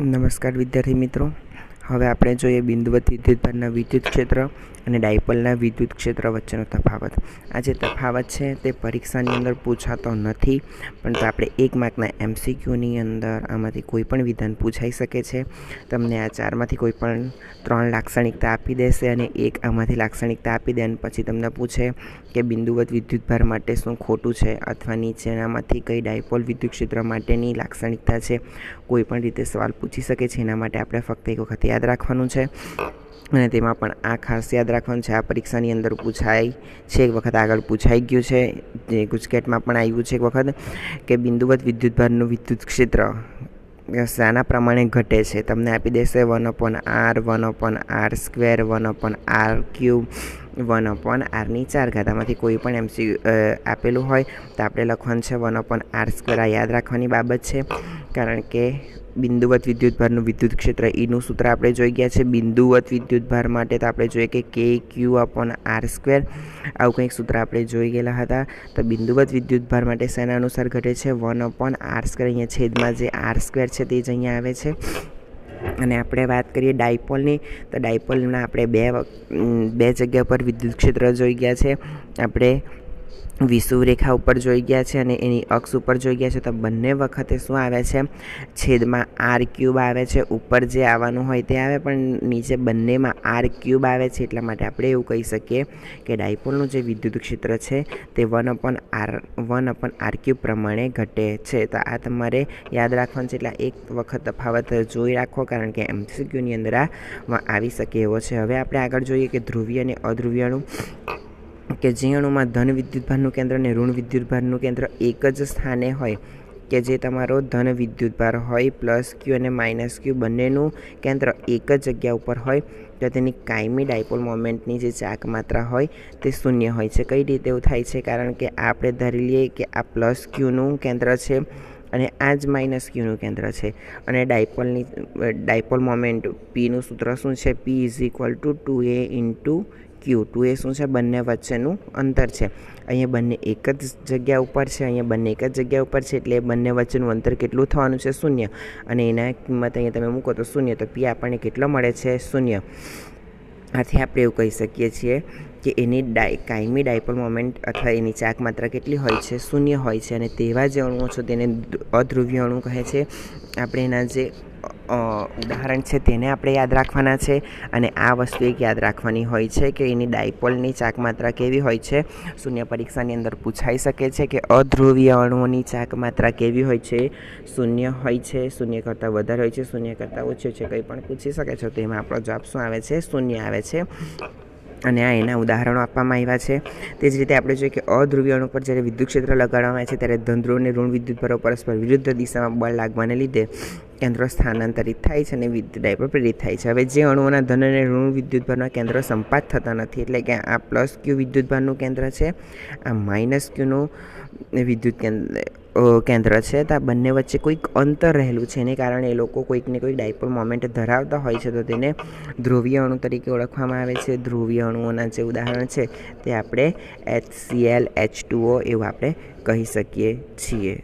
નમસ્કાર વિદ્યાર્થી મિત્રો. હવે આપણે જોઈએ બિંદુવત ધીધરના વિદ્યુત ક્ષેત્ર અને ડાયપોલના વિદ્યુત ક્ષેત્ર વચ્ચેનો તફાવત. આ જે તફાવત છે તે પરીક્ષાની અંદર પૂછાતો નથી પણ તો આપણે એક માર્કના એમસીક્યુની અંદર આમાંથી કોઈ પણ વિધાન પૂછાઈ શકે છે. તમને આ ચારમાંથી કોઈ પણ ત્રણ લાક્ષણિકતા આપી દેશે અને એક આમાંથી લાક્ષણિકતા આપી દે અને પછી તમને પૂછે કે બિંદુવત વિદ્યુતભાર માટે શું ખોટું છે અથવા નીચેનામાંથી કઈ ડાયપોલ વિદ્યુત ક્ષેત્ર માટેની લાક્ષણિકતા છે. કોઈ પણ રીતે સવાલ પૂછી શકે છે, એના માટે આપણે ફક્ત એક વખત યાદ રાખવાનું છે. અને તેમાં પણ આ ખાસ યાદ રાખવાનું છે. આ પરીક્ષાની અંદર પૂછાય છે, એક વખત આગળ પૂછાઈ ગયું છે. જે ગુજકેટમાં પણ આવ્યું છે એક વખત કે બિંદુવત વિદ્યુતભારનું વિદ્યુત ક્ષેત્ર શાના પ્રમાણે ઘટે છે. તમને આપી દેશે one upon R, one upon R square, one upon R cube, one upon આરની ચાર ઘાતામાંથી કોઈ પણ એમસી આપેલું હોય તો આપણે લખવાનું છે વન અપોન આર સ્ક્વેર. આ યાદ રાખવાની બાબત છે કારણ કે બિંદુવત વિદ્યુતભારનું વિદ્યુત ક્ષેત્ર ઈનું સૂત્ર આપણે જોઈ ગયા છે. બિંદુવત વિદ્યુતભાર માટે તો આપણે જોઈએ કે કે ક્યુ અપોન આર સ્ક્વેર આવું કંઈક સૂત્ર આપણે જોઈ ગયેલા હતા. તો બિંદુવત વિદ્યુતભાર માટે શેના અનુસાર ઘટે છે વન અપોન આર સ્ક્વેર અહીંયા છેદમાં જે આર સ્ક્વેર છે તે જ અહીંયા આવે છે. અને આપણે વાત કરીએ ડાયપોલની, તો ડાયપોલના આપણે બે બે જગ્યા પર વિદ્યુત ક્ષેત્ર જોઈ ગયા છે. આપણે વિષુવરેખા ઉપર જોઈ ગયા છે અને એની અક્ષ ઉપર જોઈ ગયા છે. તો બંને વખતે શું આવે છે? છેદમાં આર ક્યુબ આવે છે. ઉપર જે આવવાનું હોય તે આવે, પણ નીચે બંનેમાં આર ક્યુબ આવે છે. એટલા માટે આપણે એવું કહી શકીએ કે ડાયપોલનું જે વિદ્યુત ક્ષેત્ર છે તે one upon R, one upon R cube પ્રમાણે ઘટે છે. તો આ તમારે યાદ રાખવાનું છે. એટલે એક વખત તફાવત જોઈ રાખો, કારણ કે એમસીક્યુની અંદર આવી શકે એવો છે. હવે આપણે આગળ જોઈએ કે ધ્રુવીય અને અધ્રુવીયનું કે જે અણુમાં ધન વિદ્યુતભારનું કેન્દ્ર અને ઋણ વિદ્યુતભારનું કેન્દ્ર એક જ સ્થાને હોય, કે જે તમારો ધન વિદ્યુતભાર હોય પ્લસ ક્યુ અને માઇનસ ક્યુ બંનેનું કેન્દ્ર એક જ જગ્યા ઉપર હોય, તો તેની કાયમી ડાયપોલ મોમેન્ટની જે ચાક માત્રા હોય તે શૂન્ય હોય છે. કઈ રીતે એવું થાય છે? કારણ કે આપણે ધારી લઈએ કે આ પ્લસ ક્યુનું કેન્દ્ર છે અને આ જ માઇનસ ક્યુનું કેન્દ્ર છે. અને ડાયપોલની, ડાયપોલ મોમેન્ટ પીનું સૂત્ર શું છે? P is equal to two A into Q two A શું છે? બંને વચ્ચેનું અંતર છે. અહીંયા બંને એક જ જગ્યા ઉપર છે, અહીંયા બંને એક જ જગ્યા ઉપર છે, એટલે બંને વચ્ચેનું અંતર કેટલું થવાનું છે? શૂન્ય. અને એના કિંમત અહીંયા તમે મૂકો તો શૂન્ય, તો પી આપણને કેટલો મળે છે? શૂન્ય. આથી આપણે એવું કહી શકીએ છીએ કે એની ડાય કાયમી ડાયપોલ મોમેન્ટ અથવા એની ચાક માત્રા કેટલી હોય છે? શૂન્ય હોય છે. અને તેવા જે અણુઓ છે, તેને અધ્રુવ્ય અણુ કહે છે. આપણે એના જે ઉદાહરણ છે તેને આપણે યાદ રાખવાના છે અને આ વસ્તુ એક યાદ રાખવાની હોય છે કે એની ડાયપોલની ચાક માત્રા કેવી હોય છે. શૂન્ય પરીક્ષાની અંદર પૂછાઈ શકે છે કે અધ્રુવીય અણુઓની ચાક માત્રા કેવી હોય છે. શૂન્ય હોય છે, શૂન્ય કરતાં વધારે હોય છે, શૂન્ય કરતાં ઓછી છે, કંઈ પણ પૂછી શકે છો. તો એમાં આપણો જવાબ શું આવે છે? શૂન્ય આવે છે. અને આ એના ઉદાહરણો આપવામાં આવ્યા છે. તે જ રીતે આપણે જોઈએ કે અધ્રુવીય અણુ પર જ્યારે વિદ્યુત ક્ષેત્ર લગાડવામાં આવે છે, ત્યારે ધંધ્રો અને ઋણ વિદ્યુત ભરો પરસ્પર વિરુદ્ધ દિશામાં બળ લાગવાને લીધે કેન્દ્રો સ્થાનાંતરિત થાય છે અને વિદ્યુત ડાયપોલ પ્રેરિત થાય છે. હવે જે અણુઓના ધન અને ઋણ વિદ્યુતભારના કેન્દ્રો સંપાત થતા નથી, એટલે કે આ પ્લસ ક્યુ વિદ્યુતભારનું કેન્દ્ર છે, આ માઇનસ ક્યુનું વિદ્યુત કેન્દ્ર છે, તો આ બંને વચ્ચે કોઈક અંતર રહેલું છે. એને કારણે એ લોકો કોઈકને કોઈક ડાયપોલ મોમેન્ટ ધરાવતા હોય છે, તો તેને ધ્રુવીય અણુ તરીકે ઓળખવામાં આવે છે. ધ્રુવીય અણુઓના જે ઉદાહરણ છે, તે આપણે H C L H two O એવું આપણે કહી શકીએ છીએ.